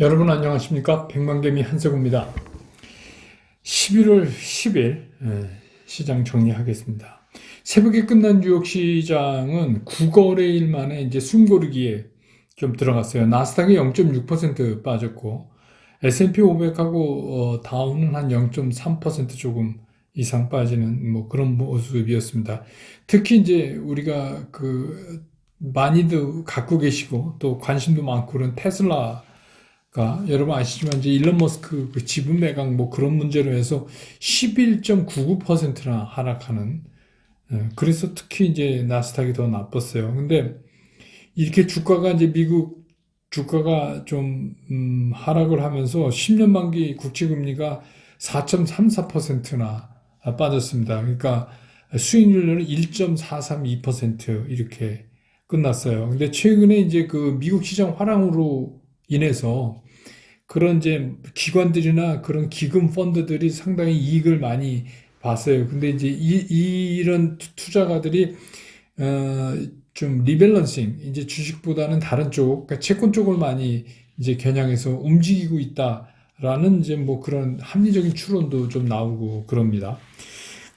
여러분 안녕하십니까? 백만개미 한석우입니다. 11월 10일 시장 정리하겠습니다. 새벽에 끝난 뉴욕 시장은 9거래일 만에 이제 숨고르기에 좀 들어갔어요. 나스닥이 0.6% 빠졌고 S&P 500하고 어, 다우는 한0.3% 조금 이상 빠지는 뭐 그런 모습이었습니다. 특히 이제 우리가 그 많이들 갖고 계시고 또 관심도 많고 그런 테슬라 가 여러분 아시지만 이제 일론 머스크 그 지분 매각 뭐 그런 문제로 해서 11.99%나 하락하는 예, 그래서 특히 이제 나스닥이 더 나빴어요. 근데 이렇게 주가가 이제 미국 주가가 좀 음, 하락을 하면서 10년 만기 국채 금리가 4.34%나 빠졌습니다. 그러니까 수익률은 1.432% 이렇게 끝났어요. 근데 최근에 이제 그 미국 시장 화랑으로 인해서 그런 이제 기관들이나 그런 기금 펀드들이 상당히 이익을 많이 봤어요. 근데 이제 이, 이런 투자가들이 어, 좀 리밸런싱 이제 주식보다는 다른 쪽, 그러니까 채권 쪽을 많이 이제 겨냥해서 움직이고 있다라는 이제 뭐 그런 합리적인 추론도 좀 나오고 그럽니다.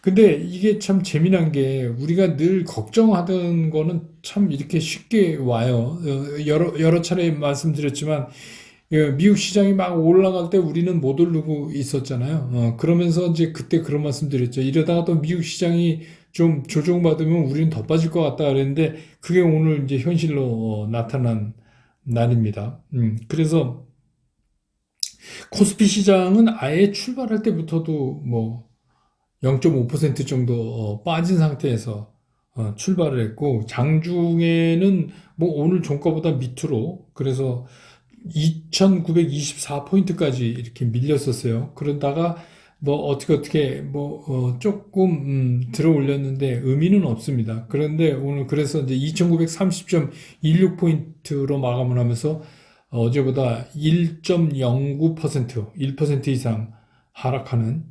근데 이게 참 재미난 게 우리가 늘 걱정하던 거는 참 이렇게 쉽게 와요. 어, 여러, 여러 차례 말씀드렸지만, 예, 미국 시장이 막 올라갈 때 우리는 못 오르고 있었잖아요. 어, 그러면서 이제 그때 그런 말씀 드렸죠. 이러다가 또 미국 시장이 좀 조정받으면 우리는 더 빠질 것 같다 그랬는데, 그게 오늘 이제 현실로 어, 나타난 날입니다. 음, 그래서 코스피 시장은 아예 출발할 때부터도 뭐, 0.5% 정도 어, 빠진 상태에서 어, 출발을 했고 장중에는 뭐 오늘 종가보다 밑으로 그래서 2,924포인트까지 이렇게 밀렸었어요. 그러다가 뭐 어떻게 어떻게 뭐 어, 조금 음, 들어 올렸는데 의미는 없습니다. 그런데 오늘 그래서 이제 2,930.16포인트로 마감을 하면서 어제보다 1.09% 1% 이상 하락하는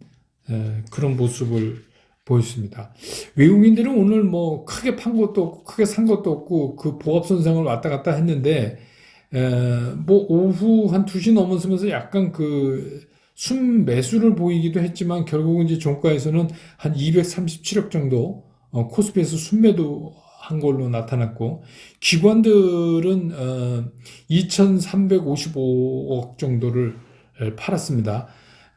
에, 그런 모습을 보였습니다. 외국인들은 오늘 뭐 크게 판 것도 없고 크게 산 것도 없고 그 보합 선상을 왔다 갔다 했는데 에, 뭐 오후 한 2시 넘어서면서 약간 그 순매수를 보이기도 했지만 결국은 이제 종가에서는 한 237억 정도 어, 코스피에서 순매도 한 걸로 나타났고 기관들은 어, 2,355억 정도를 팔았습니다.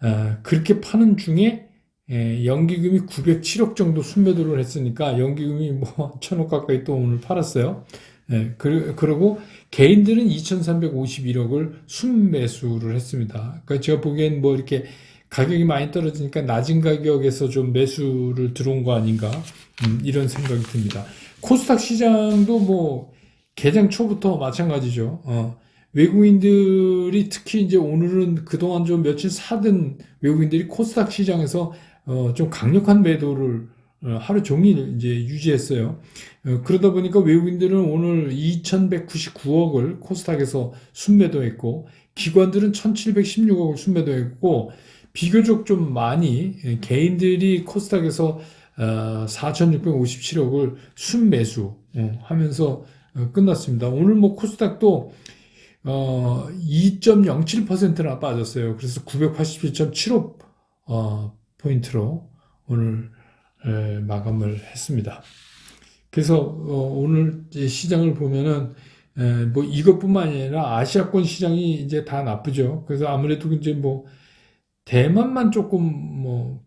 어, 그렇게 파는 중에 예, 연기금이 907억 정도 순매도를 했으니까 연기금이 뭐 천억 가까이 또 오늘 팔았어요. 예, 그, 그리고 개인들은 2,351억을 순매수를 했습니다. 그러니까 제가 보기엔 뭐 이렇게 가격이 많이 떨어지니까 낮은 가격에서 좀 매수를 들어온 거 아닌가 음, 이런 생각이 듭니다. 코스닥 시장도 뭐 개장 초부터 마찬가지죠. 어, 외국인들이 특히 이제 오늘은 그동안 좀 며칠 사든 외국인들이 코스닥 시장에서 어, 좀 강력한 매도를 어, 하루 종일 이제 유지했어요. 어, 그러다 보니까 외국인들은 오늘 2,199억을 코스닥에서 순매도했고, 기관들은 1,716억을 순매도했고, 비교적 좀 많이 예, 개인들이 코스닥에서 어, 4,657억을 순매수 예, 하면서 어, 끝났습니다. 오늘 뭐 코스닥도 어, 2.07%나 빠졌어요. 그래서 987.75 어, 포인트로 오늘 에, 마감을 했습니다. 그래서 어, 오늘 시장을 보면은 에, 뭐 이것뿐만 아니라 아시아권 시장이 이제 다 나쁘죠. 그래서 아무래도 이제 뭐 대만만 조금 뭐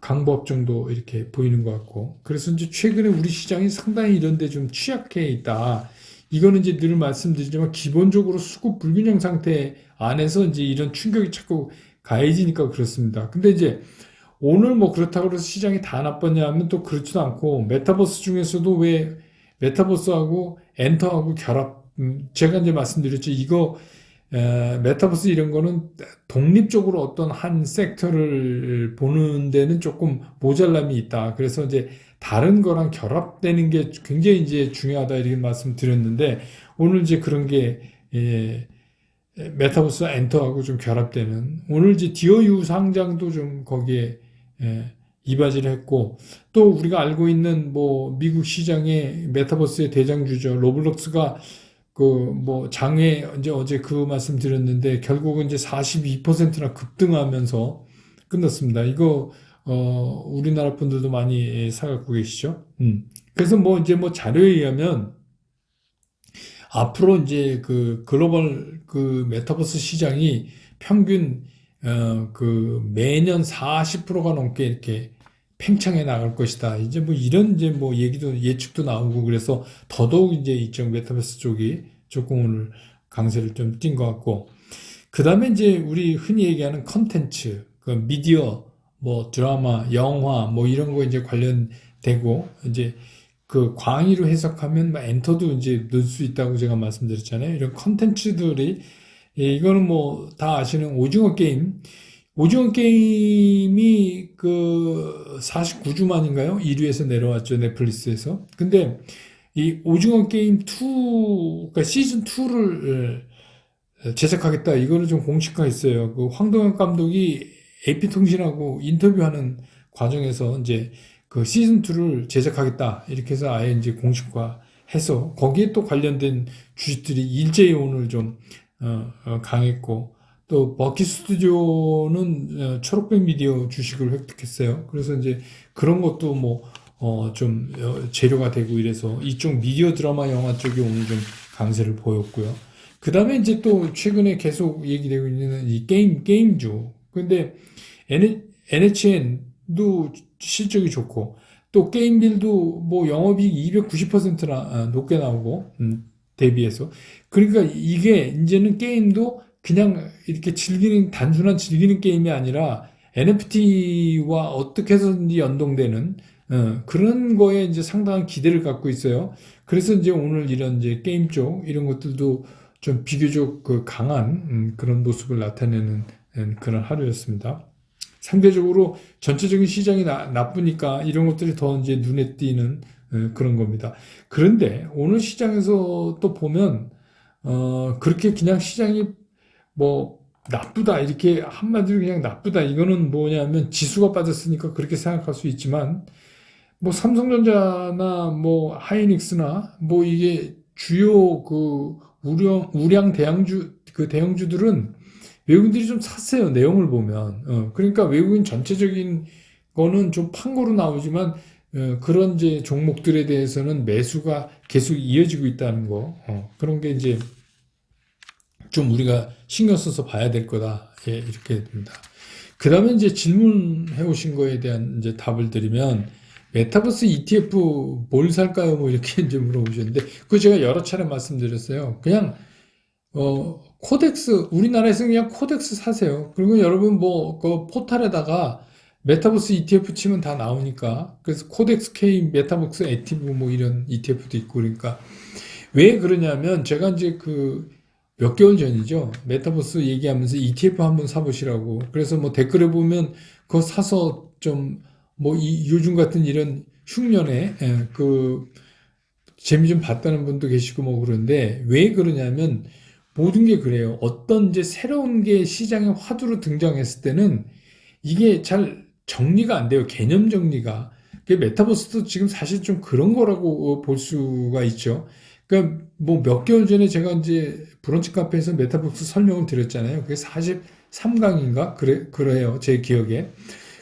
강보합 정도 이렇게 보이는 것 같고 그래서 이제 최근에 우리 시장이 상당히 이런데 좀 취약해 있다. 이거는 이제 늘 말씀드리지만 기본적으로 수급 불균형 상태 안에서 이제 이런 충격이 자꾸 가해지니까 그렇습니다. 근데 이제 오늘 뭐 그렇다고 해서 시장이 다 나빴냐 하면 또 그렇지도 않고 메타버스 중에서도 왜 메타버스하고 엔터하고 결합 음, 제가 이제 말씀드렸죠. 이거 에, 메타버스 이런 거는 독립적으로 어떤 한 섹터를 보는 데는 조금 모자람이 있다. 그래서 이제 다른 거랑 결합되는 게 굉장히 이제 중요하다 이렇게 말씀드렸는데 오늘 이제 그런 게 예, 메타버스 엔터하고 좀 결합되는 오늘 이제 디어유 상장도 좀 거기에 예, 이바지를 했고 또 우리가 알고 있는 뭐 미국 시장의 메타버스의 대장주죠 로블록스가 그 뭐 장외 이제 어제 그 말씀 드렸는데 결국은 이제 42%나 급등하면서 끝났습니다. 이거 어 우리나라 분들도 많이 사갖고 계시죠? 음. 그래서 뭐 이제 뭐 자료에 의하면 앞으로 이제 그 글로벌 그 메타버스 시장이 평균 어 그 매년 40%가 넘게 이렇게 팽창해 나갈 것이다. 이제 뭐 이런 이제 뭐 얘기도 예측도 나오고 그래서 더더욱 이제 이쪽 메타버스 쪽이 조금 오늘 강세를 좀 띈 것 같고 그 다음에 이제 우리 흔히 얘기하는 컨텐츠, 그 미디어, 뭐 드라마, 영화 뭐 이런 거 이제 관련되고 이제 그 광의로 해석하면 뭐 엔터도 이제 넣을 수 있다고 제가 말씀드렸잖아요. 이런 컨텐츠들이 예, 이거는 뭐 다 아시는 오징어 게임. 오징어 게임이 그 49주 만인가요? 1위에서 내려왔죠. 넷플릭스에서. 근데 이 오징어 게임 2, 그러니까 시즌 2를 제작하겠다. 이거는 좀 공식화했어요. 그 황동현 감독이 AP통신하고 인터뷰하는 과정에서 이제 그 시즌 2를 제작하겠다. 이렇게 해서 아예 이제 공식화 해서 거기에 또 관련된 주식들이 일제히 오늘 좀 강했고 또 버키 스튜디오는 어, 초록백 미디어 주식을 획득했어요. 그래서 이제 그런 것도 뭐 어, 좀 어, 재료가 되고 이래서 이쪽 미디어 드라마 영화 쪽이 오늘 좀 강세를 보였고요. 그 다음에 이제 또 최근에 계속 얘기되고 있는 이 게임, 게임주. 근데 NHN도 실적이 좋고 또 게임빌도 뭐 영업이익 290%나 높게 나오고 음, 대비해서 그러니까 이게 이제는 게임도 그냥 이렇게 즐기는 단순한 즐기는 게임이 아니라 NFT와 어떻게 해서든지 연동되는 어, 그런 거에 이제 상당한 기대를 갖고 있어요. 그래서 이제 오늘 이런 이제 게임 쪽 이런 것들도 좀 비교적 그 강한 음, 그런 모습을 나타내는 음, 그런 하루였습니다. 상대적으로 전체적인 시장이 나, 나쁘니까 이런 것들이 더 이제 눈에 띄는 어, 그런 겁니다. 그런데 오늘 시장에서 또 보면 어, 그렇게 그냥 시장이 뭐 나쁘다 이렇게 한마디로 그냥 나쁘다 이거는 뭐냐면 지수가 빠졌으니까 그렇게 생각할 수 있지만 뭐 삼성전자나 뭐 하이닉스나 뭐 이게 주요 그 우량 우량 대형주 그 대형주들은 외국인들이 좀 샀어요 내용을 보면 어, 그러니까 외국인 전체적인 거는 좀 판고로 나오지만 어, 그런 이제 종목들에 대해서는 매수가 계속 이어지고 있다는 거 어, 그런 게 이제 좀 우리가 신경 써서 봐야 될 거다 예, 이렇게 됩니다. 그 다음에 이제 질문해 오신 거에 대한 이제 답을 드리면 메타버스 ETF 뭘 살까요? 뭐 이렇게 이제 물어보셨는데 그 제가 여러 차례 말씀드렸어요. 그냥 어 코덱스 우리나라에서 그냥 코덱스 사세요. 그리고 여러분 뭐 그 포탈에다가 메타버스 ETF 치면 다 나오니까 그래서 코덱스 K 메타버스 액티브 뭐 이런 ETF도 있고 그러니까 왜 그러냐면 제가 이제 그 몇 개월 전이죠. 메타버스 얘기하면서 ETF 한번 사보시라고. 그래서 뭐 댓글에 보면 그거 사서 좀 뭐 이 요즘 같은 이런 흉년에 예, 그 재미 좀 봤다는 분도 계시고 뭐 그런데 왜 그러냐면 모든 게 그래요. 어떤 이제 새로운 게 시장에 화두로 등장했을 때는 이게 잘 정리가 안 돼요. 개념 정리가. 그 메타버스도 지금 사실 좀 그런 거라고 볼 수가 있죠. 그러니까 뭐 몇 개월 전에 제가 이제 브런치 카페에서 메타버스 설명을 드렸잖아요. 그게 43강인가? 그래, 그래요. 제 기억에.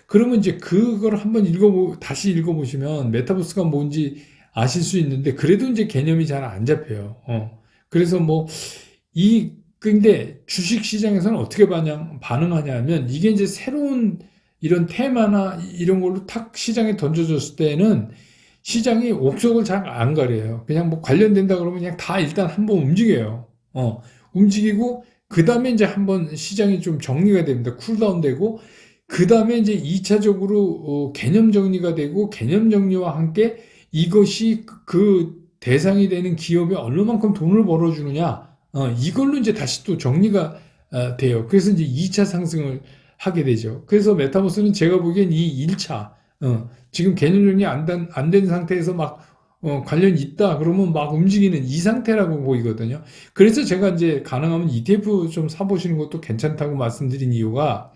그러면 이제 그걸 한번 읽어보, 다시 읽어보시면 메타버스가 뭔지 아실 수 있는데, 그래도 이제 개념이 잘 안 잡혀요. 어. 그래서 뭐, 이, 근데 주식 시장에서는 어떻게 반영, 반응하냐면, 이게 이제 새로운 이런 테마나 이런 걸로 탁 시장에 던져줬을 때는 시장이 옥석을 잘 안 가려요. 그냥 뭐 관련된다 그러면 그냥 다 일단 한번 움직여요. 어, 움직이고, 그 다음에 이제 한번 시장이 좀 정리가 됩니다. 쿨다운 되고, 그 다음에 이제 2차적으로 어, 개념 정리가 되고, 개념 정리와 함께 이것이 그 대상이 되는 기업에 얼마만큼 돈을 벌어주느냐, 어, 이걸로 이제 다시 또 정리가 어, 돼요. 그래서 이제 2차 상승을 하게 되죠. 그래서 메타버스는 제가 보기엔 이 1차, 어, 지금 개념 정리 안 된, 안 된 상태에서 막, 어, 관련 있다, 그러면 막 움직이는 이 상태라고 보이거든요. 그래서 제가 이제 가능하면 ETF 좀 사보시는 것도 괜찮다고 말씀드린 이유가,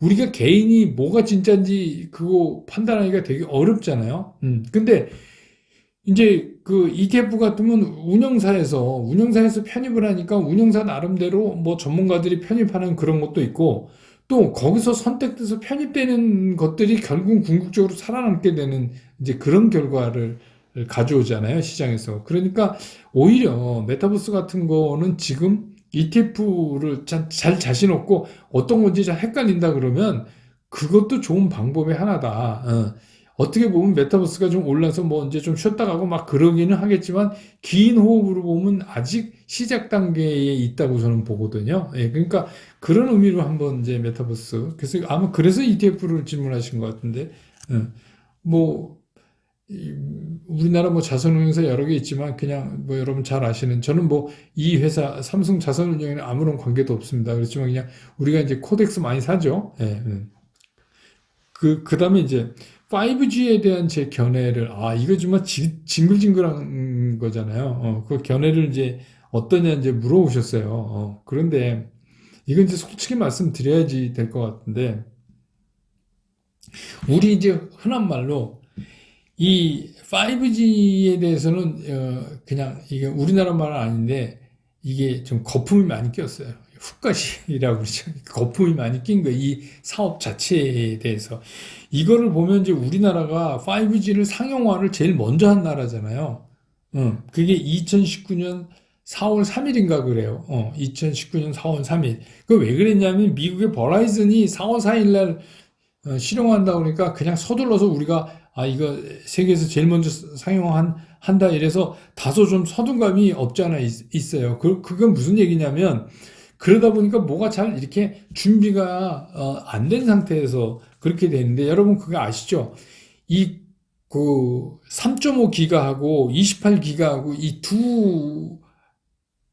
우리가 개인이 뭐가 진짜인지 그거 판단하기가 되게 어렵잖아요. 음, 근데, 이제 그 ETF 같으면 운영사에서 운영사에서 편입을 하니까 운영사 나름대로 뭐 전문가들이 편입하는 그런 것도 있고 또 거기서 선택돼서 편입되는 것들이 결국 궁극적으로 살아남게 되는 이제 그런 결과를 가져오잖아요, 시장에서. 그러니까 오히려 메타버스 같은 거는 지금 ETF를 잘, 잘 자신 없고 어떤 건지 잘 헷갈린다 그러면 그것도 좋은 방법의 하나다. 어. 어떻게 보면 메타버스가 좀 올라서 뭐 이제 좀 쉬었다 가고 막 그러기는 하겠지만 긴 호흡으로 보면 아직 시작 단계에 있다고 저는 보거든요. 예, 그러니까 그런 의미로 한번 이제 메타버스. 그래서 아마 그래서 ETF를 질문하신 것 같은데, 예. 뭐, 이, 우리나라 뭐 자산운용사 여러 개 있지만 그냥 뭐 여러분 잘 아시는 저는 뭐 이 회사 삼성 자산운용에는 아무런 관계도 없습니다. 그렇지만 그냥 우리가 이제 코덱스 많이 사죠. 예, 음. 그, 그 다음에 이제 5G에 대한 제 견해를, 아, 이거 정말 지- 징글징글한 거잖아요. 어, 그 견해를 이제 어떠냐 이제 물어보셨어요. 어, 그런데 이건 이제 솔직히 말씀드려야지 될 것 같은데, 우리 이제 흔한 말로 이 5G에 대해서는 어, 그냥 이게 우리나라 말은 아닌데 이게 좀 거품이 많이 꼈어요. 훅가시라고 그러죠. 거품이 많이 낀 거예요. 이 사업 자체에 대해서. 이거를 보면 이제 우리나라가 5G를 상용화를 제일 먼저 한 나라잖아요. 어, 그게 2019년 4월 3일인가 그래요. 어, 2019년 4월 3일. 그 왜 그랬냐면 미국의 버라이즌이 4월 4일 날 어, 실용한다 그러니까 그냥 서둘러서 우리가 아 이거 세계에서 제일 먼저 상용한 한다 이래서 다소 좀 서둔감이 없지 않아 있, 어요 그 그건 무슨 얘기냐면 그러다 보니까 뭐가 잘 이렇게 준비가 어, 안 된 상태에서 그렇게 되는데 여러분 그거 아시죠? 이 그 3.5기가하고 28기가하고 이 두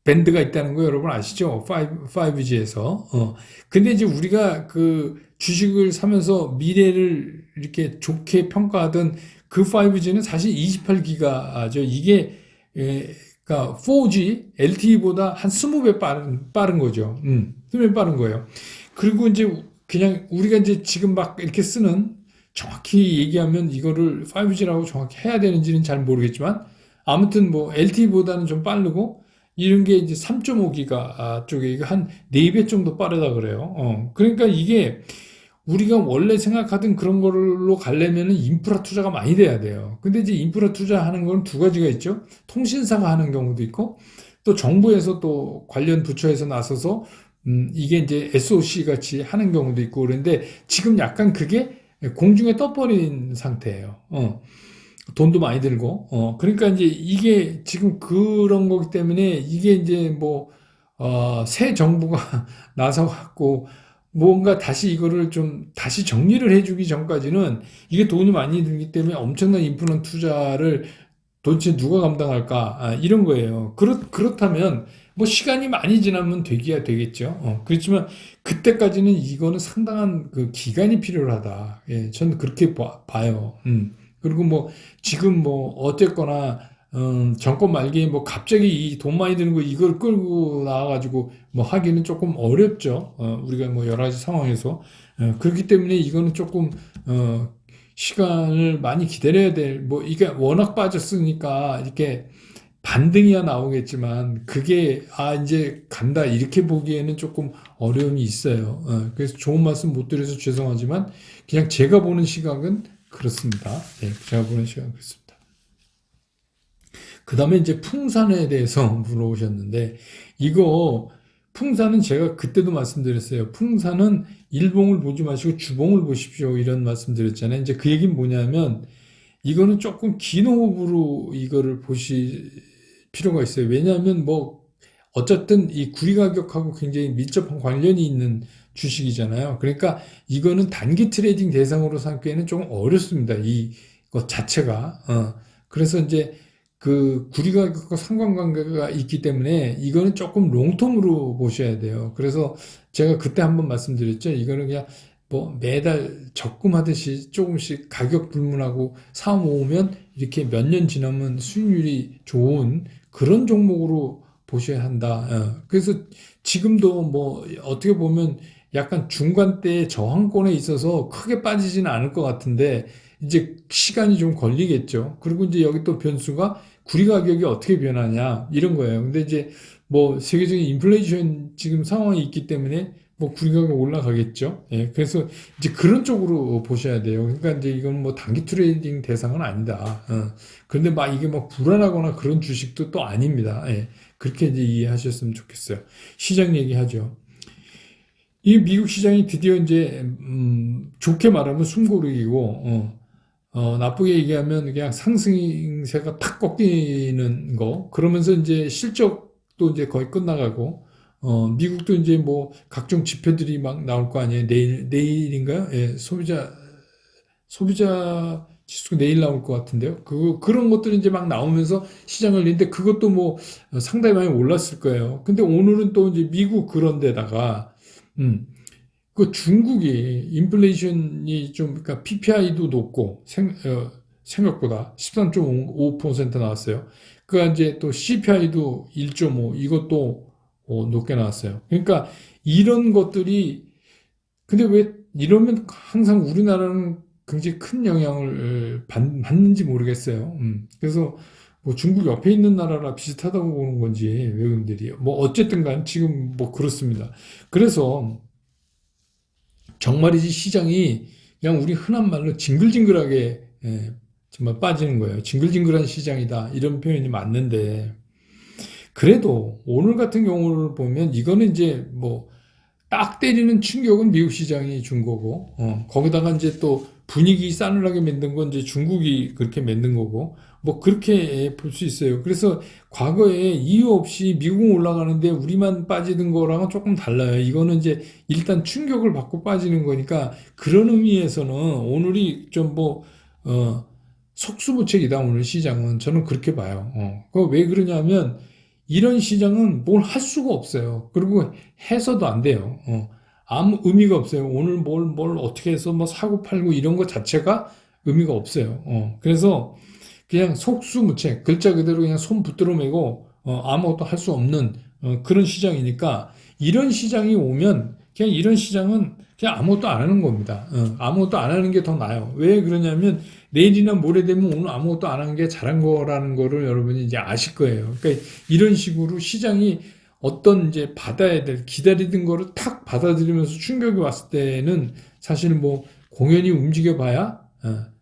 밴드가 있다는 거 여러분 아시죠? 5, 5G에서. 어. 근데 이제 우리가 그 주식을 사면서 미래를 이렇게 좋게 평가하던 그 5G는 사실 28기가죠. 이게, 에, 그러니까 4G, LTE보다 한 20배 빠른, 빠른 거죠. 음, 20배 빠른 거예요. 그리고 이제 그냥 우리가 이제 지금 막 이렇게 쓰는 정확히 얘기하면 이거를 5G라고 정확히 해야 되는지는 잘 모르겠지만 아무튼 뭐 LTE보다는 좀 빠르고 이런 게 이제 3.5기가 쪽에 이거 한 4배 정도 빠르다 그래요. 어, 그러니까 이게 우리가 원래 생각하던 그런 걸로 가려면은 인프라 투자가 많이 돼야 돼요. 근데 이제 인프라 투자하는 건 두 가지가 있죠. 통신사가 하는 경우도 있고 또 정부에서 또 관련 부처에서 나서서 음, 이게 이제 SOC 같이 하는 경우도 있고 그런데 지금 약간 그게 공중에 떠버린 상태예요. 어. 돈도 많이 들고, 어, 그러니까 이제 이게 지금 그런 거기 때문에 이게 이제 뭐, 어, 새 정부가 나서 갖고 뭔가 다시 이거를 좀 다시 정리를 해주기 전까지는 이게 돈이 많이 들기 때문에 엄청난 인프라 투자를 도대체 누가 감당할까? 아, 이런 거예요. 그렇, 그렇다면 뭐 시간이 많이 지나면 되기야 되겠죠. 어, 그렇지만 그때까지는 이거는 상당한 그 기간이 필요하다. 예, 저는 그렇게 봐, 봐요. 음. 그리고 뭐 지금 뭐 어쨌거나 음, 정권 말기에 뭐 갑자기 이 돈 많이 드는 거 이걸 끌고 나와가지고 뭐 하기는 조금 어렵죠. 어, 우리가 뭐 여러 가지 상황에서 어, 그렇기 때문에 이거는 조금 어, 시간을 많이 기다려야 될 뭐 이게 워낙 빠졌으니까 이렇게 반등이야 나오겠지만 그게 아 이제 간다 이렇게 보기에는 조금 어려움이 있어요. 어, 그래서 좋은 말씀 못 드려서 죄송하지만 그냥 제가 보는 시각은 그렇습니다. 네, 제가 보는 시각은 그렇습니다. 그 다음에 이제 풍산에 대해서 물어보셨는데, 이거, 풍산은 제가 그때도 말씀드렸어요. 풍산은 일봉을 보지 마시고 주봉을 보십시오. 이런 말씀 드렸잖아요. 이제 그 얘기는 뭐냐면, 이거는 조금 긴 호흡으로 이거를 보실 필요가 있어요. 왜냐하면 뭐, 어쨌든 이 구리 가격하고 굉장히 밀접한 관련이 있는 주식이잖아요. 그러니까 이거는 단기 트레이딩 대상으로 삼기에는 조금 어렵습니다. 이것 자체가. 어. 그래서 이제 그 구리 가격과 상관관계가 있기 때문에 이거는 조금 롱텀으로 보셔야 돼요. 그래서 제가 그때 한번 말씀드렸죠. 이거는 그냥 뭐 매달 적금하듯이 조금씩 가격 불문하고 사 모으면 이렇게 몇 년 지나면 수익률이 좋은 그런 종목으로 보셔야 한다. 어. 그래서 지금도 뭐 어떻게 보면 약간 중간대 저항권에 있어서 크게 빠지지는 않을 것 같은데 이제 시간이 좀 걸리겠죠. 그리고 이제 여기 또 변수가 구리 가격이 어떻게 변하냐 이런 거예요. 근데 이제 뭐 세계적인 인플레이션 지금 상황이 있기 때문에 뭐 구리 가격 올라가겠죠. 예, 그래서 이제 그런 쪽으로 보셔야 돼요. 그러니까 이제 이건 뭐 단기 트레이딩 대상은 아니다. 어. 그런데 막 이게 막 불안하거나 그런 주식도 또 아닙니다. 예, 그렇게 이제 이해하셨으면 좋겠어요. 시장 얘기하죠. 이 미국 시장이 드디어 이제 음, 좋게 말하면 숨고르기고 어, 어, 나쁘게 얘기하면 그냥 상승세가 탁 꺾이는 거 그러면서 이제 실적도 이제 거의 끝나가고 어, 미국도 이제 뭐 각종 지표들이 막 나올 거 아니에요 내일 내일인가요? 예, 소비자 소비자 지수가 내일 나올 것 같은데요. 그 그런 것들이 이제 막 나오면서 시장을 열리는데 그것도 뭐 상당히 많이 올랐을 거예요. 근데 오늘은 또 이제 미국 그런 데다가 음, 그 중국이 인플레이션이 좀, 그러니까 PPI도 높고, 생, 어, 생각보다 13.5% 나왔어요. 그니까 이제 또 CPI도 1.5, 이것도 어, 높게 나왔어요. 그러니까 이런 것들이, 근데 왜 이러면 항상 우리나라는 굉장히 큰 영향을 받, 받는지 모르겠어요. 음, 그래서 뭐 중국 옆에 있는 나라라 비슷하다고 보는 건지 외국인들이 뭐 어쨌든 간 지금 뭐 그렇습니다. 그래서 정말이지 시장이 그냥 우리 흔한 말로 징글징글하게 예, 정말 빠지는 거예요. 징글징글한 시장이다 이런 표현이 맞는데 그래도 오늘 같은 경우를 보면 이거는 이제 뭐 딱 때리는 충격은 미국 시장이 준 거고 어, 거기다가 이제 또 분위기 싸늘하게 만든 건 이제 중국이 그렇게 만든 거고 뭐 그렇게 볼 수 있어요. 그래서 과거에 이유 없이 미국은 올라가는데 우리만 빠지는 거랑은 조금 달라요. 이거는 이제 일단 충격을 받고 빠지는 거니까 그런 의미에서는 오늘이 좀 뭐, 어, 속수무책이다, 오늘 시장은. 저는 그렇게 봐요. 어. 그왜 그러냐면 이런 시장은 뭘 할 수가 없어요. 그리고 해서도 안 돼요. 어. 아무 의미가 없어요. 오늘 뭘, 뭘 어떻게 해서 뭐 사고 팔고 이런 것 자체가 의미가 없어요. 어. 그래서 그냥 속수무책, 글자 그대로 그냥 손 붙들어 매고 어, 아무것도 할 수 없는 어, 그런 시장이니까 이런 시장이 오면 그냥 이런 시장은 그냥 아무것도 안 하는 겁니다. 어, 아무것도 안 하는 게 더 나아요. 왜 그러냐면 내일이나 모레 되면 오늘 아무것도 안 하는 게 잘한 거라는 거를 여러분이 이제 아실 거예요. 그러니까 이런 식으로 시장이 어떤 이제 받아야 될 기다리던 거를 탁 받아들이면서 충격이 왔을 때는 사실 뭐 공연히 움직여 봐야 어,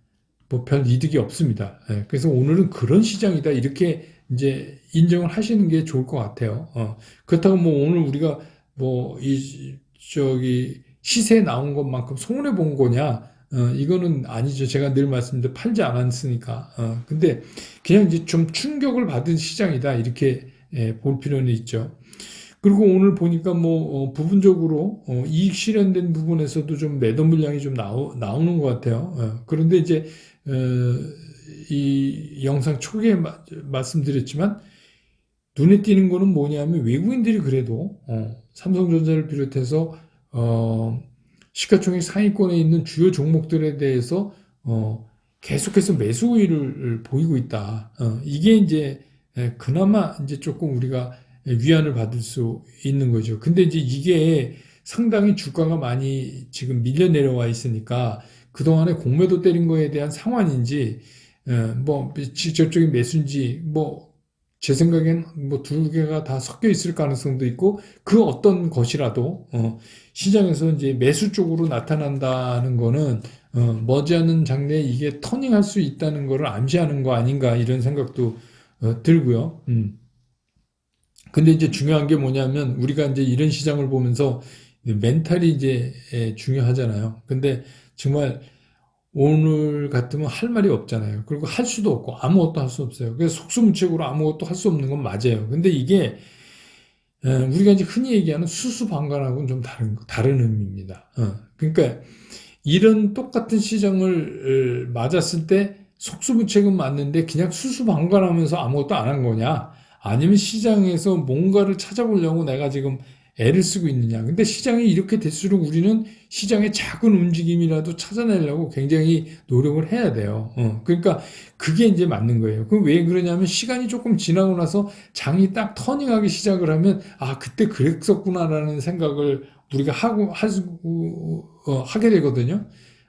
뭐 별 이득이 없습니다. 예, 그래서 오늘은 그런 시장이다 이렇게 이제 인정을 하시는 게 좋을 것 같아요. 어, 그렇다고 뭐 오늘 우리가 뭐 이 저기 시세에 나온 것만큼 손해 본 거냐? 어, 이거는 아니죠. 제가 늘 말씀드린 팔지 않았으니까. 어, 근데 그냥 이제 좀 충격을 받은 시장이다 이렇게 예, 볼 필요는 있죠. 그리고 오늘 보니까 뭐 어, 부분적으로 어, 이익 실현된 부분에서도 좀 매도 물량이 좀 나오, 나오는 것 같아요. 어, 그런데 이제 어, 이 영상 초기에 마, 말씀드렸지만 눈에 띄는 거는 뭐냐면 외국인들이 그래도 어, 삼성전자를 비롯해서 어, 시가총액 상위권에 있는 주요 종목들에 대해서 어, 계속해서 매수 우위를 보이고 있다. 어, 이게 이제 예, 그나마 이제 조금 우리가 위안을 받을 수 있는 거죠. 근데 이제 이게 상당히 주가가 많이 지금 밀려 내려와 있으니까 그동안에 공매도 때린 거에 대한 상환인지, 뭐, 직접적인 매수인지, 뭐, 제 생각엔 뭐 두 개가 다 섞여 있을 가능성도 있고, 그 어떤 것이라도, 어, 시장에서 이제 매수 쪽으로 나타난다는 거는, 어, 머지않은 장래에 이게 터닝할 수 있다는 거를 암시하는 거 아닌가, 이런 생각도 어, 들고요. 음. 근데 이제 중요한 게 뭐냐면, 우리가 이제 이런 시장을 보면서 멘탈이 이제 중요하잖아요. 근데 정말 오늘 같으면 할 말이 없잖아요. 그리고 할 수도 없고 아무것도 할 수 없어요. 그래서 속수무책으로 아무것도 할 수 없는 건 맞아요. 근데 이게 우리가 이제 흔히 얘기하는 수수방관하고는 좀 다른 다른 의미입니다. 어, 그러니까 이런 똑같은 시장을 맞았을 때 속수무책은 맞는데 그냥 수수방관하면서 아무것도 안 한 거냐? 아니면 시장에서 뭔가를 찾아보려고 내가 지금 애를 쓰고 있느냐. 근데 시장이 이렇게 될수록 우리는 시장의 작은 움직임이라도 찾아내려고 굉장히 노력을 해야 돼요. 어, 그러니까 그게 이제 맞는 거예요. 그럼 왜 그러냐면 시간이 조금 지나고 나서 장이 딱 터닝하기 시작을 하면 아, 그때 그랬었구나라는 생각을 우리가 하고, 하고, 어, 하게 되거든요.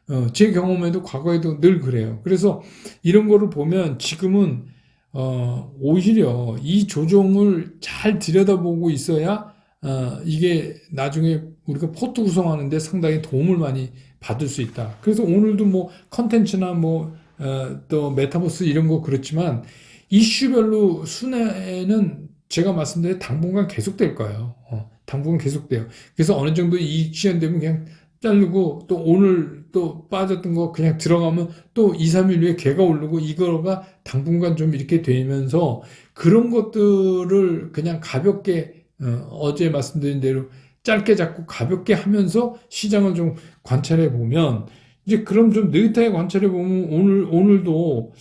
어, 제 경험에도 과거에도 늘 그래요. 그래서 이런 거를 보면 지금은 어, 오히려 이 조정을 잘 들여다보고 있어야 어, 이게 나중에 우리가 포트 구성하는데 상당히 도움을 많이 받을 수 있다. 그래서 오늘도 뭐 컨텐츠나 뭐, 어, 또 메타버스 이런 거 그렇지만 이슈별로 순회는 제가 말씀드린 당분간 계속될 거예요. 어, 당분간 계속돼요. 그래서 어느 정도 이익 시현되면 그냥 자르고 또 오늘 또 빠졌던 거 그냥 들어가면 또 2, 3일 후에 개가 오르고 이거가 당분간 좀 이렇게 되면서 그런 것들을 그냥 가볍게 어, 제 말씀드린 대로 짧게 잡고 가볍게 하면서 시장을 좀 관찰해 보면 이제 그럼 좀 느긋하게 관찰해 보면 오늘 오늘도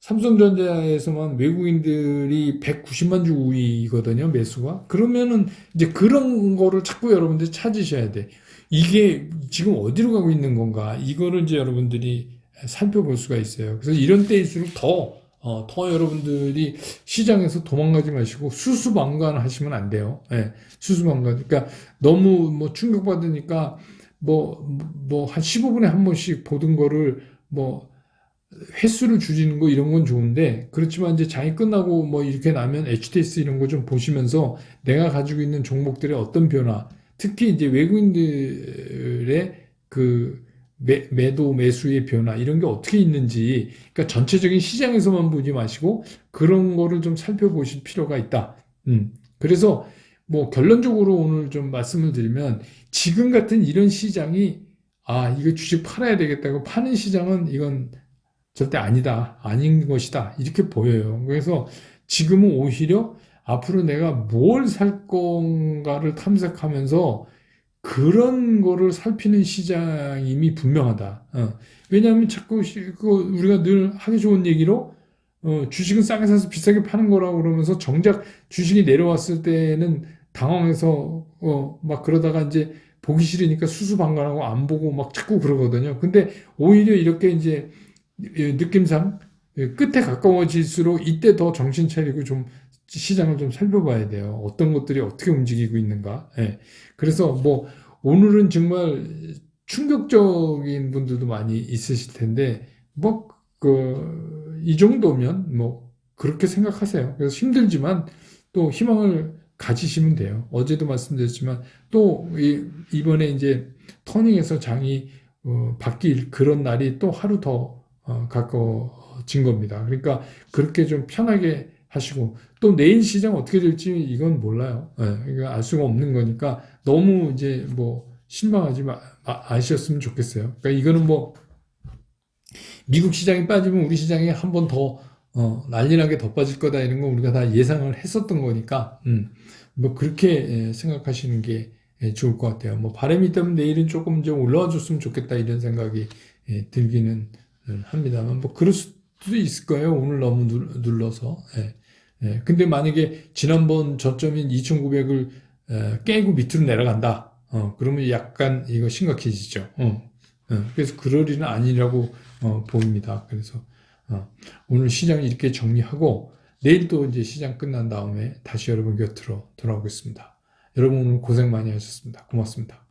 삼성전자에서만 외국인들이 190만 주 우위거든요, 매수가. 그러면은 이제 그런 거를 자꾸 여러분들이 찾으셔야 돼. 이게 지금 어디로 가고 있는 건가? 이거를 이제 여러분들이 살펴볼 수가 있어요. 그래서 이런 때일수록 더, 어, 더 여러분들이 시장에서 도망가지 마시고 수수방관 하시면 안 돼요. 예, 수수방관. 그러니까 너무 뭐 충격받으니까 뭐, 뭐, 한 15분에 한 번씩 보던 거를 뭐, 횟수를 줄이는 거 이런 건 좋은데 그렇지만 이제 장이 끝나고 뭐 이렇게 나면 HTS 이런 거 좀 보시면서 내가 가지고 있는 종목들의 어떤 변화 특히 이제 외국인들의 그 매, 매도 매수의 변화 이런 게 어떻게 있는지 그러니까 전체적인 시장에서만 보지 마시고 그런 거를 좀 살펴보실 필요가 있다. 음. 그래서 뭐 결론적으로 오늘 좀 말씀을 드리면 지금 같은 이런 시장이 아 이거 주식 팔아야 되겠다고 파는 시장은 이건 절대 아니다. 아닌 것이다. 이렇게 보여요. 그래서 지금은 오히려 앞으로 내가 뭘 살 건가를 탐색하면서 그런 거를 살피는 시장임이 분명하다. 어. 왜냐하면 자꾸 시- 그 우리가 늘 하기 좋은 얘기로 어, 주식은 싸게 사서 비싸게 파는 거라고 그러면서 정작 주식이 내려왔을 때는 당황해서 어, 막 그러다가 이제 보기 싫으니까 수수방관하고 안 보고 막 자꾸 그러거든요. 근데 오히려 이렇게 이제 예, 느낌상 예, 끝에 가까워질수록 이때 더 정신 차리고 좀 시장을 좀 살펴봐야 돼요. 어떤 것들이 어떻게 움직이고 있는가. 예. 그래서 뭐 오늘은 정말 충격적인 분들도 많이 있으실 텐데 뭐 그 이 정도면 뭐 그렇게 생각하세요. 그래서 힘들지만 또 희망을 가지시면 돼요. 어제도 말씀드렸지만 또 이, 이번에 이제 터닝에서 장이 어, 바뀔 그런 날이 또 하루 더 어, 가까워진 겁니다. 그러니까 그렇게 좀 편하게 하시고 또 내일 시장 어떻게 될지 이건 몰라요. 예, 이거 알 수가 없는 거니까 너무 이제 뭐 실망하지 마, 마- 아셨으면 좋겠어요. 그러니까 이거는 뭐 미국 시장이 빠지면 우리 시장이 한 번 더 어, 난리나게 더 빠질 거다 이런 거 우리가 다 예상을 했었던 거니까 음, 뭐 그렇게 예, 생각하시는 게 예, 좋을 것 같아요. 뭐 바람이 있다면 내일은 조금 좀 올라와 줬으면 좋겠다 이런 생각이 예, 들기는 음, 합니다만 뭐 그럴 수도 있을 거예요. 오늘 너무 눌- 눌러서. 예. 예. 근데 만약에 지난번 저점인 2,900을 깨고 밑으로 내려간다. 어, 그러면 약간 이거 심각해지죠. 어. 어, 그래서 그럴 일은 아니라고 어, 보입니다. 그래서 어, 오늘 시장 이렇게 정리하고 내일 또 이제 시장 끝난 다음에 다시 여러분 곁으로 돌아오겠습니다. 여러분 오늘 고생 많이 하셨습니다. 고맙습니다.